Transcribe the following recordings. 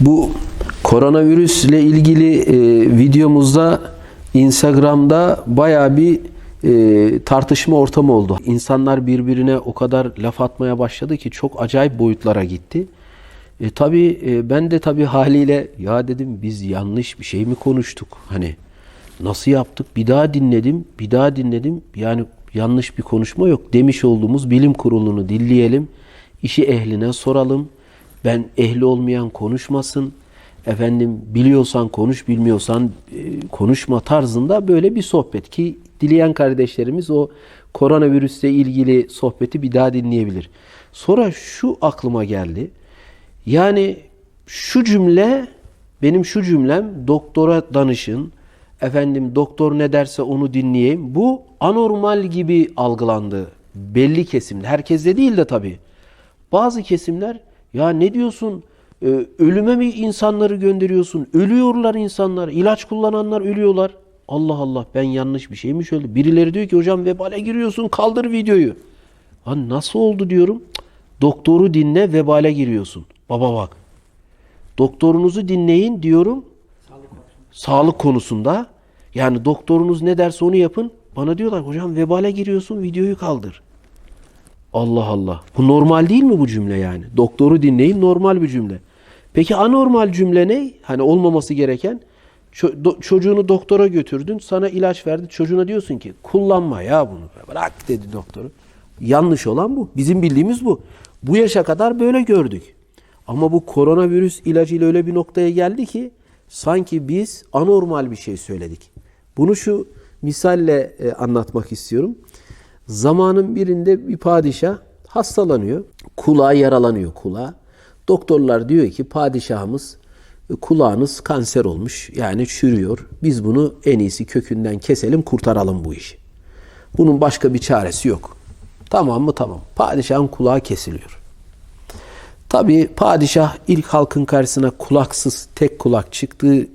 Bu koronavirüsle ilgili e, videomuzda Instagram'da baya bir e, tartışma ortamı oldu. İnsanlar birbirine o kadar laf atmaya başladı ki çok acayip boyutlara gitti. E, tabii e, ben de tabii haliyle ya dedim biz yanlış bir şey mi konuştuk? Hani nasıl yaptık? Bir daha dinledim, bir daha dinledim. Yani yanlış bir konuşma yok. Demiş olduğumuz bilim kurulunu dinleyelim. işi ehline soralım. Ben ehli olmayan konuşmasın. Efendim biliyorsan konuş, bilmiyorsan e, konuşma tarzında böyle bir sohbet ki dileyen kardeşlerimiz o koronavirüsle ilgili sohbeti bir daha dinleyebilir. Sonra şu aklıma geldi. Yani şu cümle benim şu cümlem doktora danışın. Efendim doktor ne derse onu dinleyeyim. Bu anormal gibi algılandı belli kesimde. Herkeste değil de tabii. Bazı kesimler ya ne diyorsun? Ee, ölüme mi insanları gönderiyorsun? Ölüyorlar insanlar. İlaç kullananlar ölüyorlar. Allah Allah ben yanlış bir şey mi söyledim? Birileri diyor ki hocam vebale giriyorsun kaldır videoyu. Lan nasıl oldu diyorum. Doktoru dinle vebale giriyorsun. Baba bak. Doktorunuzu dinleyin diyorum. Sağlık konusunda. Yani doktorunuz ne derse onu yapın. Bana diyorlar hocam vebale giriyorsun videoyu kaldır. Allah Allah. Bu normal değil mi bu cümle yani? Doktoru dinleyin normal bir cümle. Peki anormal cümle ne? Hani olmaması gereken çocuğunu doktora götürdün, sana ilaç verdi. Çocuğuna diyorsun ki kullanma ya bunu. Bırak dedi doktoru. Yanlış olan bu. Bizim bildiğimiz bu. Bu yaşa kadar böyle gördük. Ama bu koronavirüs ilacıyla öyle bir noktaya geldi ki sanki biz anormal bir şey söyledik. Bunu şu misalle e, anlatmak istiyorum. Zamanın birinde bir padişah hastalanıyor. Kulağı yaralanıyor kulağı. Doktorlar diyor ki padişahımız e, kulağınız kanser olmuş. Yani çürüyor. Biz bunu en iyisi kökünden keselim kurtaralım bu işi. Bunun başka bir çaresi yok. Tamam mı? Tamam. Padişahın kulağı kesiliyor. Tabii padişah ilk halkın karşısına kulaksız tek kulak çıktığı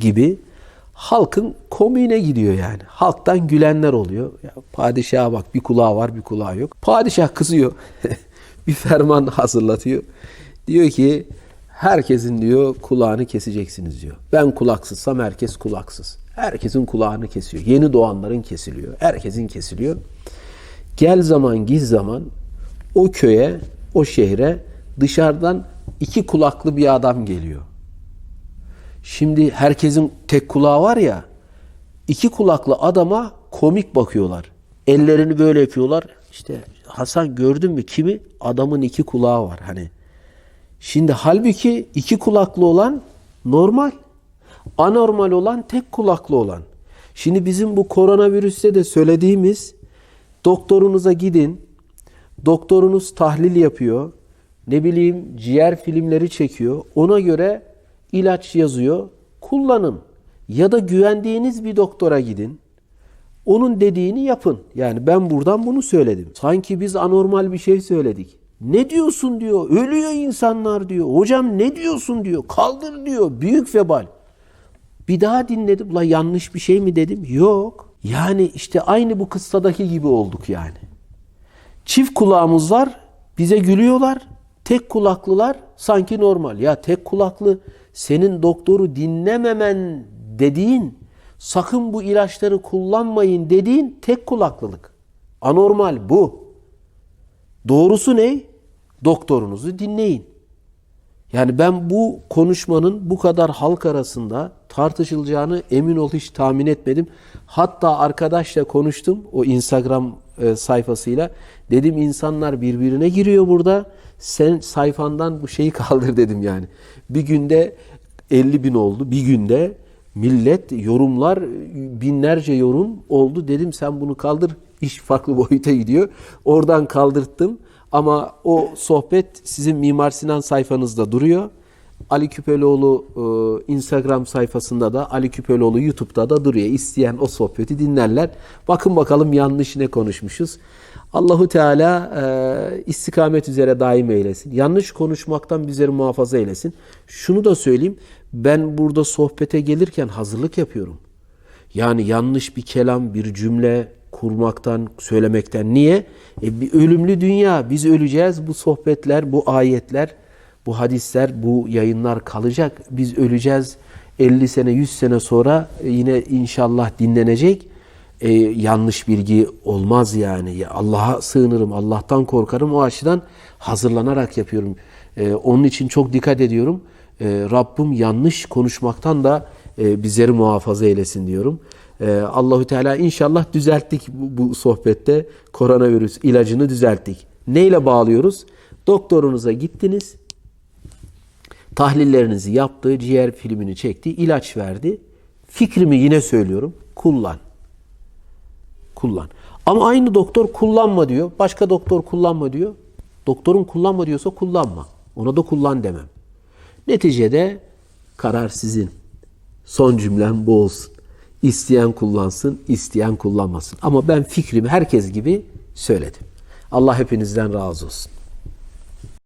gibi halkın komiğine gidiyor yani. Halktan gülenler oluyor. Ya padişaha bak bir kulağı var bir kulağı yok. Padişah kızıyor. bir ferman hazırlatıyor. Diyor ki herkesin diyor kulağını keseceksiniz diyor. Ben kulaksızsam herkes kulaksız. Herkesin kulağını kesiyor. Yeni doğanların kesiliyor. Herkesin kesiliyor. Gel zaman giz zaman o köye, o şehre dışarıdan iki kulaklı bir adam geliyor. Şimdi herkesin tek kulağı var ya, iki kulaklı adama komik bakıyorlar. Ellerini böyle yapıyorlar. İşte Hasan gördün mü kimi? Adamın iki kulağı var hani. Şimdi halbuki iki kulaklı olan normal. Anormal olan tek kulaklı olan. Şimdi bizim bu koronavirüste de söylediğimiz doktorunuza gidin. Doktorunuz tahlil yapıyor. Ne bileyim ciğer filmleri çekiyor. Ona göre ilaç yazıyor. Kullanın. Ya da güvendiğiniz bir doktora gidin. Onun dediğini yapın. Yani ben buradan bunu söyledim. Sanki biz anormal bir şey söyledik. Ne diyorsun diyor. Ölüyor insanlar diyor. Hocam ne diyorsun diyor. Kaldır diyor. Büyük vebal. Bir daha dinledim. La yanlış bir şey mi dedim? Yok. Yani işte aynı bu kıssadaki gibi olduk yani. Çift kulağımız var. Bize gülüyorlar. Tek kulaklılar sanki normal. Ya tek kulaklı senin doktoru dinlememen dediğin, sakın bu ilaçları kullanmayın dediğin tek kulaklılık. Anormal bu. Doğrusu ne? Doktorunuzu dinleyin. Yani ben bu konuşmanın bu kadar halk arasında tartışılacağını emin ol hiç tahmin etmedim. Hatta arkadaşla konuştum o Instagram e, sayfasıyla. Dedim insanlar birbirine giriyor burada. Sen sayfandan bu şeyi kaldır dedim yani. Bir günde 50 bin oldu. Bir günde millet yorumlar binlerce yorum oldu. Dedim sen bunu kaldır. İş farklı boyuta gidiyor. Oradan kaldırttım. Ama o sohbet sizin Mimar Sinan sayfanızda duruyor. Ali Küpeloğlu e, Instagram sayfasında da Ali Küpeloğlu YouTube'da da duruyor. İsteyen o sohbeti dinlerler. Bakın bakalım yanlış ne konuşmuşuz. Allahu Teala e, istikamet üzere daim eylesin. Yanlış konuşmaktan bizleri muhafaza eylesin. Şunu da söyleyeyim. Ben burada sohbete gelirken hazırlık yapıyorum. Yani yanlış bir kelam, bir cümle kurmaktan, söylemekten. Niye? E, bir ölümlü dünya. Biz öleceğiz. Bu sohbetler, bu ayetler Bu hadisler, bu yayınlar kalacak. Biz öleceğiz. 50 sene, 100 sene sonra yine inşallah dinlenecek. Ee, yanlış bilgi olmaz yani. Ya Allah'a sığınırım, Allah'tan korkarım. O açıdan hazırlanarak yapıyorum. Ee, onun için çok dikkat ediyorum. Ee, Rabbim yanlış konuşmaktan da e, bizleri muhafaza eylesin diyorum. Ee, Allahü Teala inşallah düzelttik bu, bu sohbette. Koronavirüs ilacını düzelttik. Neyle bağlıyoruz? Doktorunuza gittiniz. Tahlillerinizi yaptı, ciğer filmini çekti, ilaç verdi. Fikrimi yine söylüyorum. Kullan. Kullan. Ama aynı doktor kullanma diyor. Başka doktor kullanma diyor. Doktorun kullanma diyorsa kullanma. Ona da kullan demem. Neticede karar sizin. Son cümlem bu olsun. İsteyen kullansın, isteyen kullanmasın. Ama ben fikrimi herkes gibi söyledim. Allah hepinizden razı olsun.